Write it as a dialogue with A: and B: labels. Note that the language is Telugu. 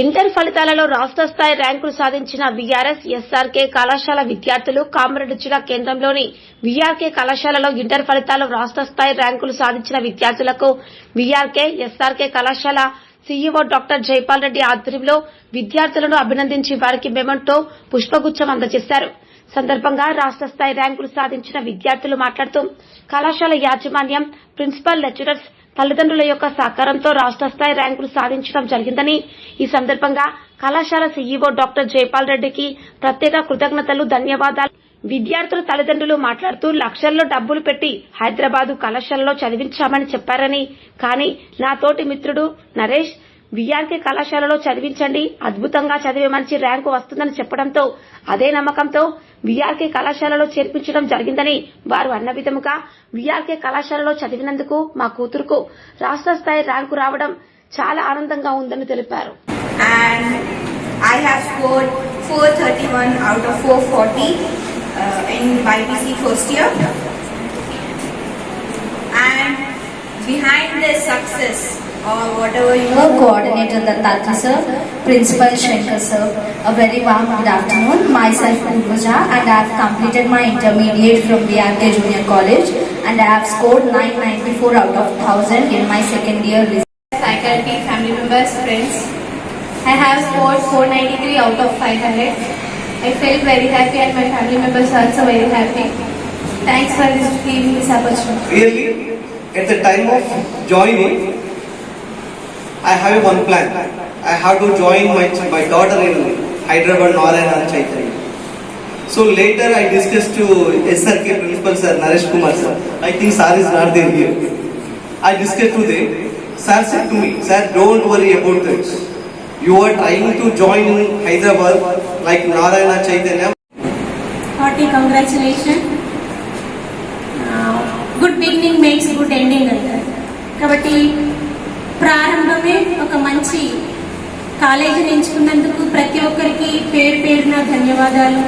A: ఇంటర్ ఫలితాలలో రాష్ట స్థాయి ర్యాంకులు సాధించిన వీఆర్ఎస్ ఎస్ఆర్కే కళాశాల విద్యార్థులు కామారెడ్డి జిల్లా కేంద్రంలోని వీఆర్కే కళాశాలలో ఇంటర్ ఫలితాల్లో రాష్ట స్థాయి ర్యాంకులు సాధించిన విద్యార్థులకు వీఆర్కే ఎస్ఆర్కే కళాశాల సీఈఓ డాక్టర్ జైపాల్ రెడ్డి ఆధ్వర్యంలో విద్యార్థులను అభినందించి వారికి మెమంటో పుష్పగుచ్చం అందజేశారు. సందర్భంగా రాష్ట స్థాయి ర్యాంకులు సాధించిన విద్యార్థులు మాట్లాడుతూ కళాశాల యాజమాన్యం ప్రిన్సిపల్ లెక్చరర్స్ తల్లిదండ్రుల యొక్క సహకారంతో రాష్ట స్థాయి ర్యాంకులు సాధించడం జరిగిందని ఈ సందర్భంగా కళాశాల సీఈఓ డాక్టర్ జైపాల్ రెడ్డికి ప్రత్యేక కృతజ్ఞతలు ధన్యవాదాలు. విద్యార్థుల తల్లిదండ్రులు మాట్లాడుతూ లక్షల్లో డబ్బులు పెట్టి హైదరాబాదు కళాశాలలో చదివించామని చెప్పారని. కానీ నా తోటి మిత్రుడు నరేష్ విఆర్కే కళాశాలలో చదివించండి అద్భుతంగా చదివే మంచి ర్యాంకు వస్తుందని చెప్పడంతో అదే నమ్మకంతో విఆర్కే కళాశాలలో చేర్పించడం జరిగిందని వారు అన్న విధముగా విఆర్కే కళాశాలలో చదివినందుకు మా కూతురుకు రాష్ట్ర స్థాయి ర్యాంకు రావడం చాలా ఆనందంగా ఉందని తెలిపారు
B: and I have scored 431 out of 440 uh, in first year. And behind this success Uh, whatever you
C: Our coordinator Dattatra sir, Principal Shankar sir, a very warm good afternoon. Myself Urvaja and I have completed my intermediate from BRK Junior College and I have scored 994 out of 1000 in my second year result.
D: faculty, family members, friends. I have scored 493 out of 500. I felt very happy and my family members are also very happy. Thanks for this, giving this opportunity.
E: Really, at the time of joining, I have one plan. I have to join my, my daughter in Hyderabad Narayana Chaitanya. So later I discussed to SRK principal sir Naresh Kumar sir. I think sir is not there here. I discussed to them. Sir said to me, sir don't worry about this. You are trying to join in Hyderabad like Narayana Chaitanya.
F: Hearty congratulation good beginning makes good ending అంటారు కాబట్టి ఒక మంచి కాలేజీని ఎంచుకున్నందుకు ప్రతి ఒక్కరికి పేరు పేరున ధన్యవాదాలు.